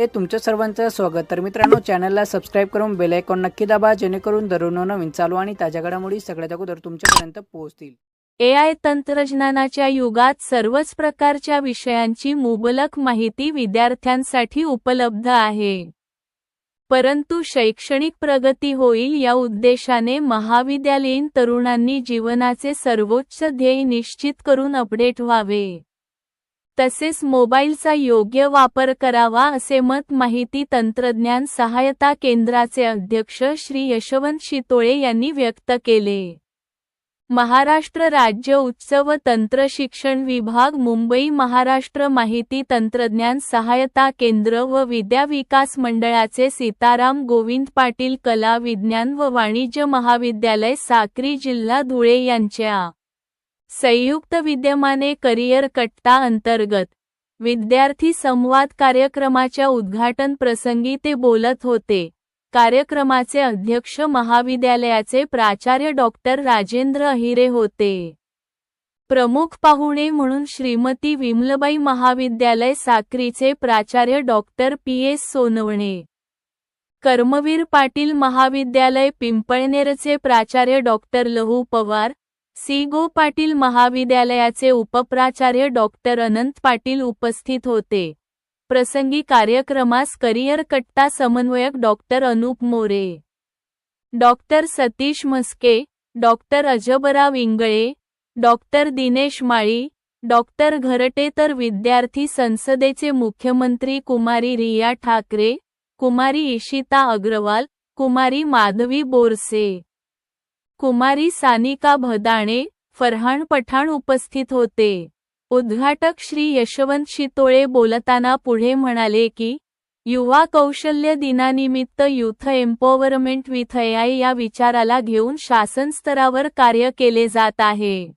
हे तुमच्या सर्वांचं स्वागत. तर मित्रांनो चॅनलला सबस्क्राईब करून बेल आयकॉन नक्की दाबा जेणेकरून दररोज नवीन चालू आणि ताज्या घडामोडी सगळ्यात अगोदर तुमच्यापर्यंत पोहोचतील. ए आय तंत्रज्ञानाच्या युगात सर्वच प्रकारच्या विषयांची मुबलक माहिती विद्यार्थ्यांसाठी उपलब्ध आहे. परंतु शैक्षणिक प्रगती होईल या उद्देशाने महाविद्यालयीन तरुणांनी जीवनाचे सर्वोच्च ध्येय निश्चित करून अपडेट व्हावे. तसेच मोबाईलचा योग्य वापर करावा असे मत माहिती तंत्रज्ञान सहायता केंद्राचे अध्यक्ष श्री यशवंत शितोळे यांनी व्यक्त केले. महाराष्ट्र राज्य उच्च व तंत्र शिक्षण विभाग मुंबई महाराष्ट्र माहिती तंत्रज्ञान सहायता केंद्र व विद्या विकास मंडळाचे सीताराम गोविंद पाटील कला विज्ञान व वाणिज्य महाविद्यालय साक्री जिल्हा धुळे यांच्या संयुक्त विद्यमाने करिअर कट्टा अंतर्गत विद्यार्थी संवाद कार्यक्रमाच्या उद्घाटन प्रसंगी ते बोलत होते. कार्यक्रमाचे अध्यक्ष महाविद्यालयाचे प्राचार्य डॉक्टर राजेंद्र अहिरे होते. प्रमुख पाहुणे म्हणून श्रीमती विमलबाई महाविद्यालय साक्रीचे प्राचार्य doctor P. S. Sonawane. Karmaveer Patil महाविद्यालय पिंपळनेरचे प्राचार्य डॉक्टर लहू पवार गो. पाटील महाविद्यालयाचे उपप्राचार्य डॉक्टर अनंत पाटील उपस्थित होते. प्रसंगी कार्यक्रमास करिअर कट्टा समन्वयक doctor Anup More. Doctor Satish Mhaske doctor Ajabrao Ingale doctor Dinesh Mali doctor Gharte तर विद्यार्थी संसदेचे मुख्यमंत्री कुमारी रिया ठाकरे कुमारी इशिता अग्रवाल कुमारी माधवी बोरसे. कुमारी सानिका भदाणे फरहान पठाण उपस्थित होते. उद्घाटक श्री यशवंत शितोळे बोलताना पुढे म्हणाले की युवा कौशल्य दिनानिमित्त युथ एम्पॉवरमेंट विथ एआय या विचाराला घेऊन शासन स्तरावर कार्य केले जात आहे.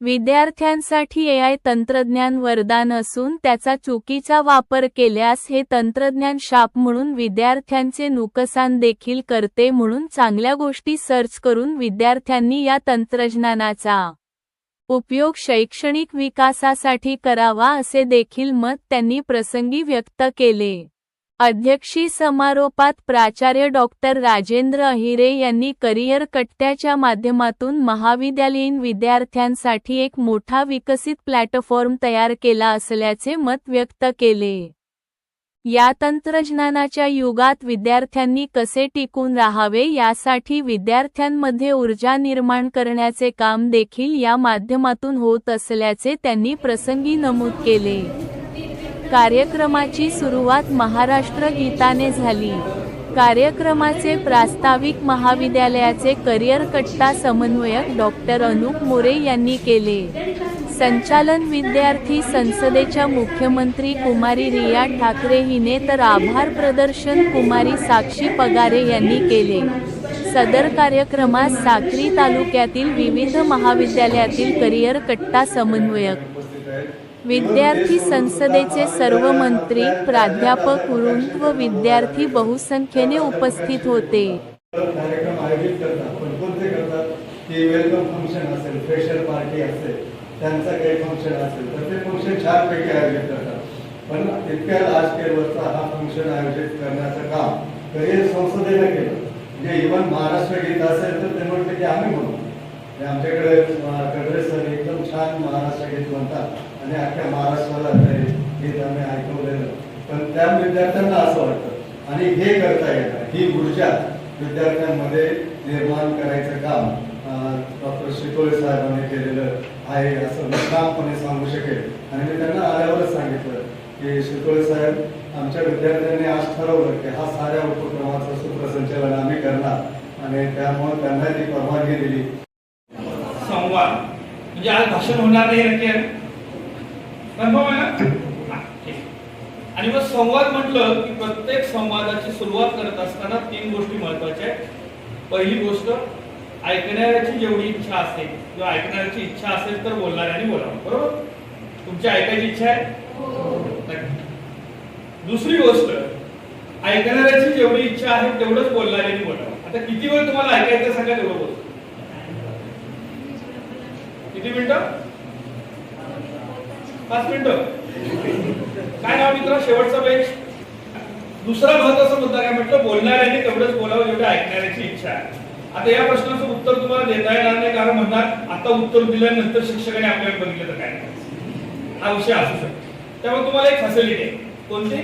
विद्यार्थ्यांसाठी एआय तंत्रज्ञान वरदान असून त्याचा चुकीचा वापर केल्यास हे तंत्रज्ञान शाप म्हणून विद्यार्थ्यांचे नुकसान देखील करते म्हणून चांगल्या गोष्टी सर्च करून विद्यार्थ्यांनी या तंत्रज्ञानाचा उपयोग शैक्षणिक विकासासाठी करावा असे देखील मत त्यांनी प्रसंगी व्यक्त केले. अध्यक्षी समारोपात प्राचार्य डॉक्टर राजेंद्र अहिरे यांनी करिअर कट्ट्याच्या माध्यमातून महाविद्यालयीन विद्यार्थ्यांसाठी एक मोठा विकसित प्लॅटफॉर्म तयार केला असल्याचे मत व्यक्त केले. या तंत्रज्ञानाच्या युगात विद्यार्थ्यांनी कसे टिकून राहावे यासाठी विद्यार्थ्यांमध्ये ऊर्जा निर्माण करण्याचे काम देखील या माध्यमातून होत असल्याचे त्यांनी प्रसंगी नमूद केले. कार्यक्रमाची सुरुवात महाराष्ट्र गीताने झाली. कार्यक्रमाचे प्रास्ताविक महाविद्यालयाचे करिअर कट्टा समन्वयक डॉक्टर अनुप मोरे यांनी केले. संचालन विद्यार्थी संसदेच्या मुख्यमंत्री कुमारी रिया ठाकरे हिने तर आभार प्रदर्शन कुमारी साक्षी पगारे यांनी केले. सदर कार्यक्रमास साक्री तालुक्यातील विविध महाविद्यालयातील करिअर कट्टा समन्वयक विद्यार्थी संसदेचे सर्व मंत्री प्राध्यापक वृंद व विद्यार्थी बहुसंख्येने उपस्थित होते. कार्यक्रम आयोजित करतात पण कोणते करतात? की वेलकम फंक्शन असेल फ्रेशर पार्टी असेल त्यांचं काही फंक्शन असेल तर ते फंक्शन छानपैकी आयोजित करतात. पण इतक्या लास्ट इयरवरचा हा फंक्शन आयोजित करण्याचं काम करिअर संसदेनं केलं. म्हणजे इव्हन महाराष्ट्र गीत असेल तर ते म्हणते की आम्ही म्हणू. आमच्याकडे कडरे सर एकदम छान महाराष्ट्र गीत म्हणतात आणि अख्ख्या महाराष्ट्राला ते गीत आम्ही ऐकवलेलं. पण त्या विद्यार्थ्यांना असं वाटतं. आणि हे करता येतं. ही ऊर्जा विद्यार्थ्यांमध्ये निर्माण करायचं काम डॉक्टर शितोळे साहेबांनी केलेलं आहे असं मी ठामपणे सांगू शकेल आणि मी त्यांना आल्यावरच सांगितलं की शितोळे साहेब आमच्या विद्यार्थ्यांनी आज ठरवलं की हा साऱ्या उपक्रमाचं सूत्रसंचालन आम्ही करणार. आणि त्यामुळे त्यांना ती परवानगी दिली. संवाद म्हणजे आज भाषण होणार नाही नक्की कन्फर्म आहे ना? आणि मग संवाद म्हटलं की प्रत्येक संवादाची सुरुवात करत असताना तीन गोष्टी महत्त्वाच्या आहेत. पहिली गोष्ट ऐकणाऱ्याची जेवढी इच्छा असेल किंवा ऐकणाऱ्याची इच्छा असेल तर बोलणाऱ्याने बोलावं. बरोबर? तुमची ऐकायची इच्छा आहे? दुसरी गोष्ट ऐकणाऱ्याची जेवढी इच्छा आहे तेवढंच बोलणाऱ्याने बोलावं. आता किती वेळ तुम्हाला ऐकायचं सांगा तेवढं बोलतो किती मिनिटं? पाच मिनिटं. काय नाव मित्र? शेवटचा बेच. दुसरा महत्त्वाचा मुद्दा काय म्हटलं? बोलणाऱ्याने तेवढंच बोलावं जेवढं ऐकणाऱ्याची इच्छा आहे. आता या प्रश्नाचं उत्तर तुम्हाला देता येणार नाही कारण म्हणणार आता उत्तर दिल्यानंतर शिक्षकाने आपल्याला बघितलं तर काय हा विषय असू शकतो. त्यामुळे तुम्हाला एक फॅसिलिटी आहे. कोणती?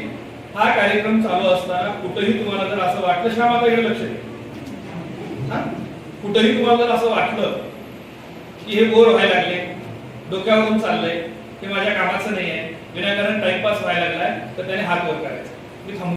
हा कार्यक्रम चालू असताना कुठेही तुम्हाला जर असं वाटलं श्याम आता लक्ष द्या हा? कुठेही तुम्हाला जर असं वाटलं की हे बोर व्हायला लागले. डोक्यावरून चाललंय. हे माझ्या कामाचं नाही आहे विनाकारण टाइमपास व्हायला लागलाय. तर त्याने हात वर करायचा. मी थांबू.